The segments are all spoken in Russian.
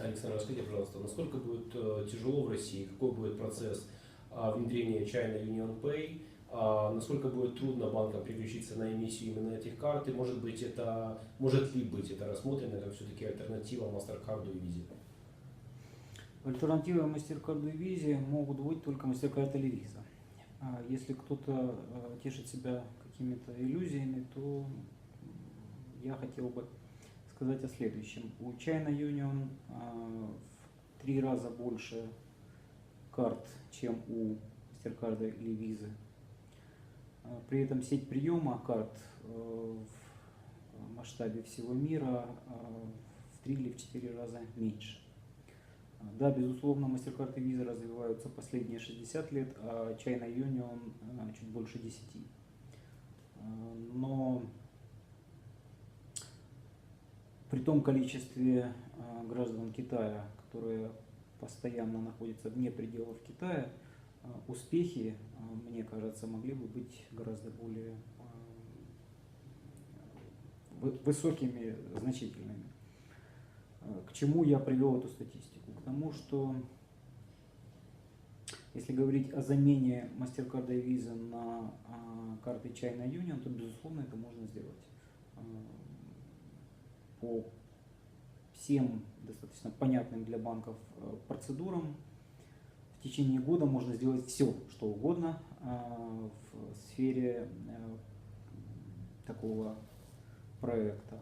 Александр, расскажите, пожалуйста, насколько будет э, тяжело в России, какой будет процесс а, внедрения China Union Pay, а, насколько будет трудно банкам переключиться на эмиссию именно этих карт, и может быть это, может ли быть это рассмотрено как все-таки альтернатива MasterCard и Visa? Альтернативой MasterCard и Visa могут быть только MasterCard или Visa. А Если кто-то э, тешит себя какими-то иллюзиями, то я хотел бы сказать о следующем. У China Union а, в три раза больше карт, чем у MasterCard или Visa. А, При этом сеть приема карт э, в масштабе всего мира а, в три или в четыре раза меньше. Да, безусловно, MasterCard и Visa развиваются последние 60 лет, а China Union чуть больше 10. А, Но при том количестве а, граждан Китая, которые постоянно находятся вне пределов Китая, а, успехи, а, мне кажется, могли бы быть гораздо более вы- высокими, значительными. К чему я привел эту статистику? К тому, что если говорить о замене MasterCard и Visa на карты China Union, то, безусловно, это можно сделать. По всем достаточно понятным для банков э, процедурам в течение года можно сделать все, что угодно а, в сфере э, такого проекта.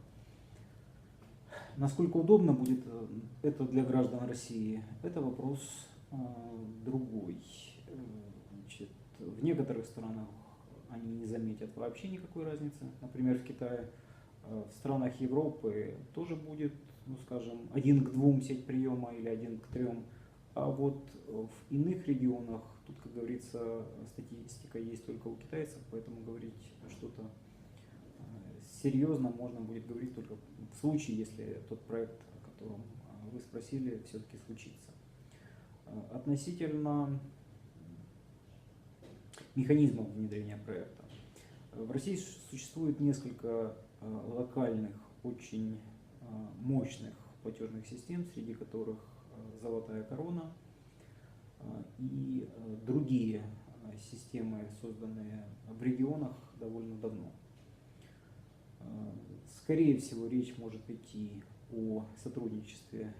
Насколько удобно будет э, это для граждан России, это вопрос э, другой. Э, Значит, в некоторых странах они не заметят вообще никакой разницы. Например, в Китае, Э, в странах Европы тоже будет, ну скажем, один к двум сеть приема или один к трем. А вот в иных регионах, тут, как говорится, статистика есть только у китайцев, поэтому говорить что-то э, серьезно можно будет говорить только в случае, если тот проект, о котором э, вы спросили, все-таки случится. Э, Относительно механизмов внедрения проекта. В России существует несколько э, локальных, очень э, мощных платежных систем, среди которых э, «Золотая корона» и другие системы, созданные в регионах довольно давно. Скорее всего, речь может идти о сотрудничестве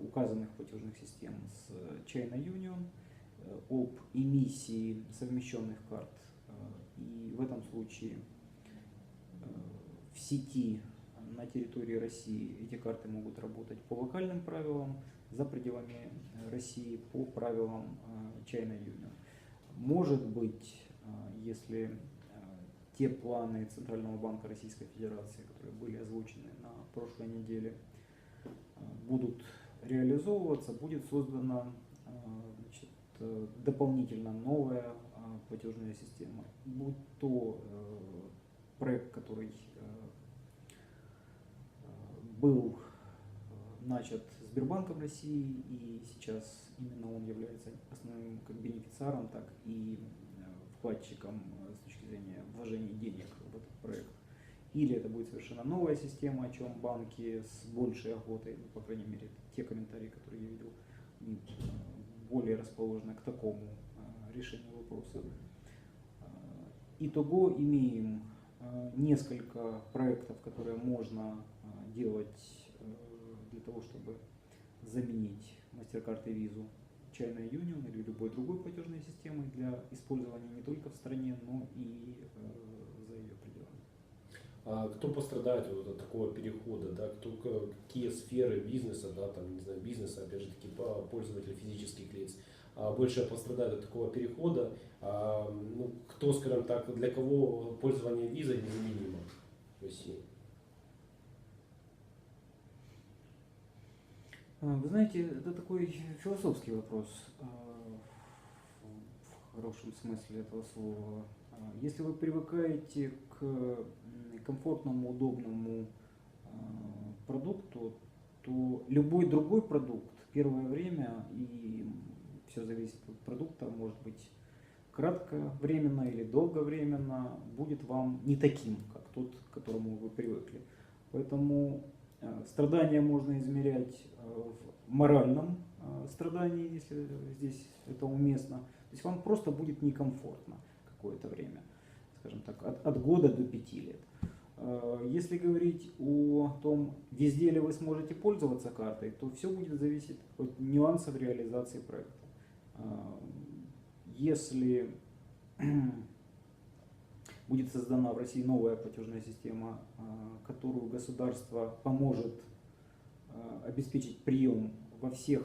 указанных платежных систем с China Union, об эмиссии совмещенных карт. И в этом случае э, в сети на территории России эти карты могут работать по локальным правилам, за пределами э, России по правилам э, China Union. Может быть, если те планы Центрального банка Российской Федерации, которые были озвучены на прошлой неделе, будут реализовываться, будет создана значит, дополнительно новая платежная система, будь то э, проект, который э, э, был начат Сбербанком России, и сейчас именно он является основным как бенефициаром, так и вкладчиком с точки зрения вложения денег в этот проект. Или это будет совершенно новая система, о чем банки с большей охотой, ну, по крайней мере, те комментарии, которые я видел, более расположены к такому решению вопроса. Э, Итого имеем э, несколько проектов, которые можно э, делать для того, чтобы заменить MasterCard и Visa China Union или любой другой платежной системой для использования не только в стране, но и за ее пределами. А кто пострадает вот от такого перехода, да, кто, какие сферы бизнеса, да, там, не знаю, бизнеса, опять же таки, по- пользователи физических лиц, а, больше пострадают от такого перехода, А, ну, кто, скажем так, для кого пользование визой незаменимо в России? А, Вы знаете, это такой философский вопрос а, в хорошем смысле этого слова. А, Если вы привыкаете к комфортному, удобному а, продукту, то любой другой продукт первое время, и все зависит от продукта, может быть кратковременно или долговременно, будет вам не таким, как тот, к которому вы привыкли. Поэтому э, страдания можно измерять э, в моральном э, страдании, если здесь это уместно. То есть вам просто будет некомфортно какое-то время, скажем так, от, от года до пяти лет. Если говорить о том, везде ли вы сможете пользоваться картой, то все будет зависеть от нюансов реализации проекта. Э, если будет создана в России новая платежная система, э, которую государство поможет обеспечить прием во всех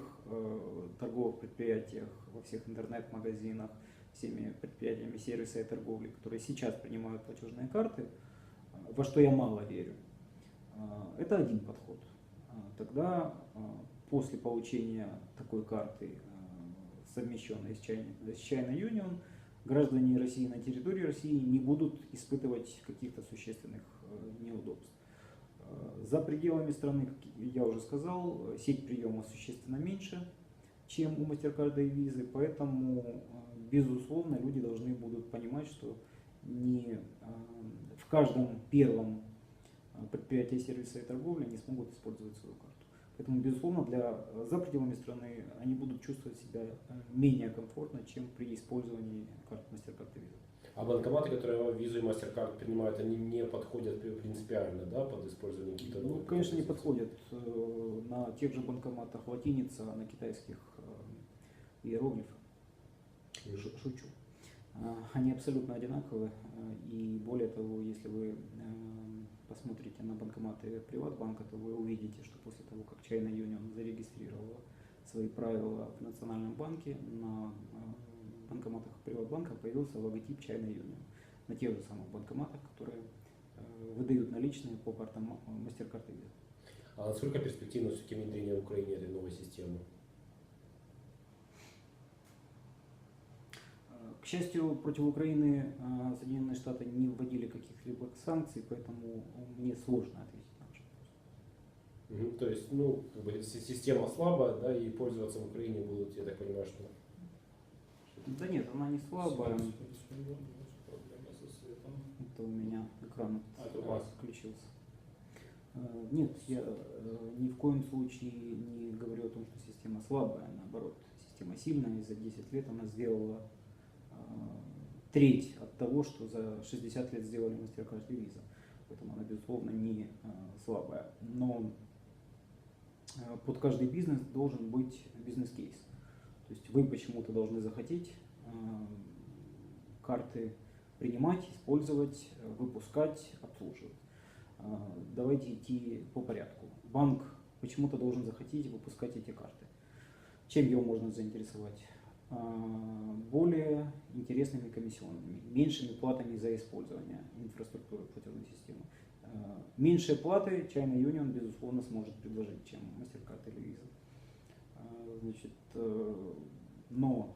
торговых предприятиях, во всех интернет-магазинах, всеми предприятиями сервиса и торговли, которые сейчас принимают платежные карты, во что я мало верю. Это один подход. Тогда после получения такой карты, совмещенной с China, с China Union, граждане России на территории России не будут испытывать каких-то существенных неудобств. За пределами страны, как я уже сказал, сеть приема существенно меньше, чем у MasterCard и Visa, поэтому, безусловно, люди должны будут понимать, что не в каждом первом э, предприятии сервиса и торговли они смогут использовать свою карту. Поэтому, безусловно, для, э, за пределами страны они будут чувствовать себя э, менее комфортно, чем при использовании карт MasterCard и Visa. А банкоматы, которые визу и MasterCard принимают, они не подходят принципиально да, под использование каких-то Ну, конечно, не подходят. На тех же банкоматах латиница, на китайских иероглифах. Шучу. А, они абсолютно одинаковые. И более того, если вы посмотрите на банкоматы Приватбанка, то вы увидите, что после того, как China Union зарегистрировала свои правила в Национальном банке, на банкоматах Приватбанка появился логотип China Union. На тех же самых банкоматах, которые выдают наличные по картам MasterCard и Visa. А насколько перспективно все-таки внедрение в Украине этой новой системы? К счастью, против Украины Соединенные Штаты не вводили каких-либо санкций, поэтому мне сложно ответить на ваш вопрос. Угу, то есть, ну, как бы система слабая, да, и пользоваться в Украине будут, я так понимаю, что... Да нет, она не слабая. Это у меня экран а, это у вас включился. А, нет, я э, ни в коем случае не говорю о том, что система слабая, наоборот, система сильная, и за 10 лет она сделала треть от того, что за 60 лет сделали MasterCard и Visa. Поэтому она, безусловно, не а, слабая. Но а, под каждый бизнес должен быть бизнес-кейс. То есть вы почему-то должны захотеть а, карты принимать, использовать, выпускать, обслуживать. Давайте идти по порядку. Банк почему-то должен захотеть выпускать эти карты. Чем его можно заинтересовать? А, более интересными комиссионными, меньшими платами за использование инфраструктуры платежной системы. А, меньшие платы China Union, безусловно, сможет предложить, чем MasterCard или Visa. А, значит, э, но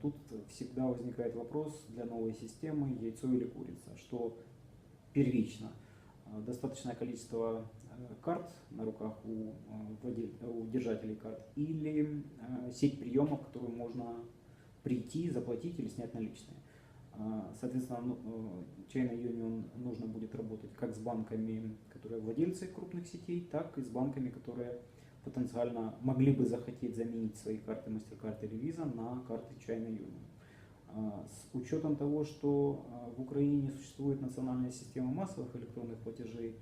тут всегда возникает вопрос для новой системы яйцо или курица, что первично. Достаточное количество Э, карт на руках у, э, у держателей карт или э, сеть приемов, которую можно прийти, заплатить или снять наличные. Соответственно, ну, China Union нужно будет работать как с банками, которые владельцы крупных сетей, так и с банками, которые потенциально могли бы захотеть заменить свои карты MasterCard или Visa на карты China Union. С учетом того, что в Украине существует национальная система массовых электронных платежей,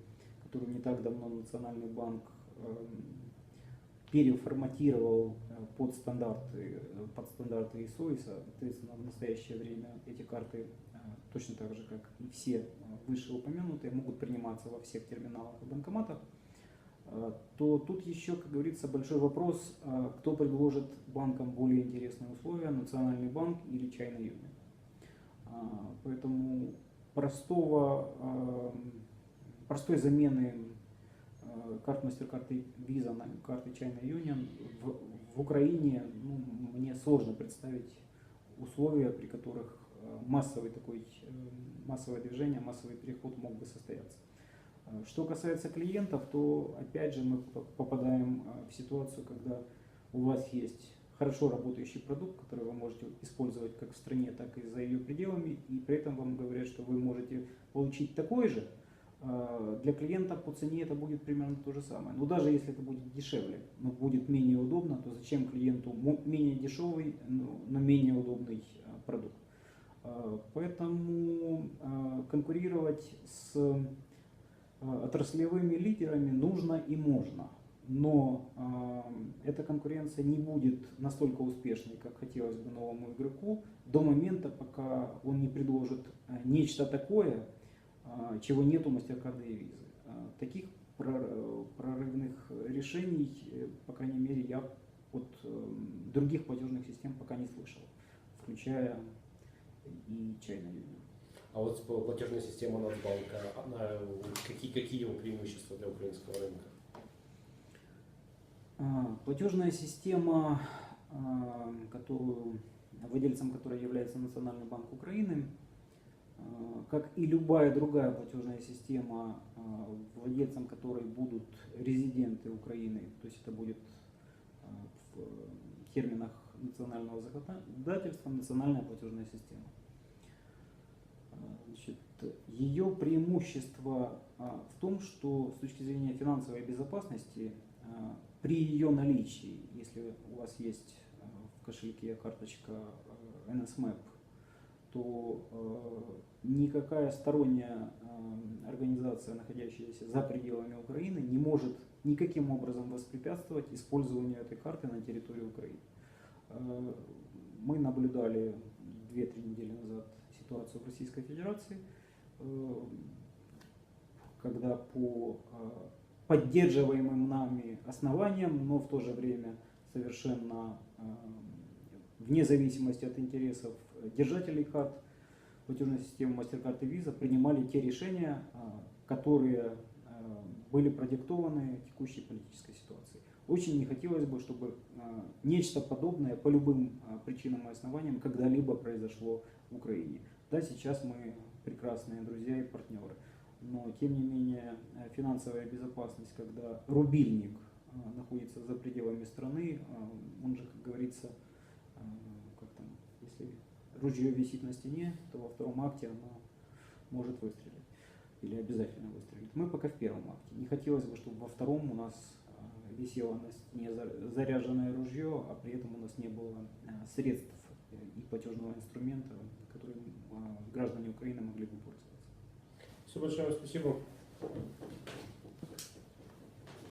которую не так давно Национальный банк эм, переформатировал э, под стандарты, э, под стандарты ISO, и, соответственно, в настоящее время эти карты э, точно так же, как и все вышеупомянутые, могут приниматься во всех терминалах и банкоматах, то тут еще, как говорится, большой вопрос, кто предложит банкам более интересные условия, Национальный банк или China Union. Поэтому простого простой замены карт MasterCard и Visa на карты China Union в, в Украине ну, мне сложно представить условия, при которых массовый такой, э, массовое движение, массовый переход мог бы состояться. Что касается клиентов, то опять же мы попадаем в ситуацию, когда у вас есть хорошо работающий продукт, который вы можете использовать как в стране, так и за ее пределами, и при этом вам говорят, что вы можете получить такой же, А, Для клиента по цене это будет примерно то же самое. Но даже если это будет дешевле, но будет менее удобно, то зачем клиенту менее дешевый, но менее удобный продукт? Поэтому конкурировать с отраслевыми лидерами нужно и можно. Но а, эта конкуренция не будет настолько успешной, как хотелось бы новому игроку, до момента, пока он не предложит а, нечто такое, а, чего нет у MasterCard и Visa. А, Таких прор- прорывных решений, э, по крайней мере, я от других платежных систем пока не слышал, включая и Union. А вот пл- платежная система Нацбанка, она, какие, какие его преимущества для украинского рынка? А, Платежная система, а, которую, владельцем которой является Национальный банк Украины, а, как и любая другая платежная система, владельцем которой будут резиденты Украины, то есть это будет в терминах национального законодательства национальная платежная система. Значит, ее преимущество а, в том, что с точки зрения финансовой безопасности а, при ее наличии, если у вас есть а, в кошельке карточка NSMAP, то никакая сторонняя организация, находящаяся за пределами Украины, не может никаким образом воспрепятствовать использованию этой карты на территории Украины. Мы наблюдали 2-3 недели назад ситуацию в Российской Федерации, э, когда по э, поддерживаемым нами основаниям, но в то же время совершенно э, вне зависимости от интересов держателей карт платежной системы MasterCard и Visa принимали те решения, которые были продиктованы текущей политической ситуацией. Очень не хотелось бы, чтобы нечто подобное по любым причинам и основаниям когда-либо произошло в Украине. Да, сейчас мы прекрасные друзья и партнеры, но тем не менее а, финансовая безопасность, когда рубильник а, находится за пределами страны, а, он же, как говорится, как там, если ружье висит на стене, то во втором акте оно может выстрелить. Или обязательно выстрелить. Мы пока в первом акте. Не хотелось бы, чтобы во втором у нас висело на стене за- заряженное ружье, а при этом у нас не было средств э, и платежного инструмента, граждане Украины могли бы пользоваться. Все большое спасибо.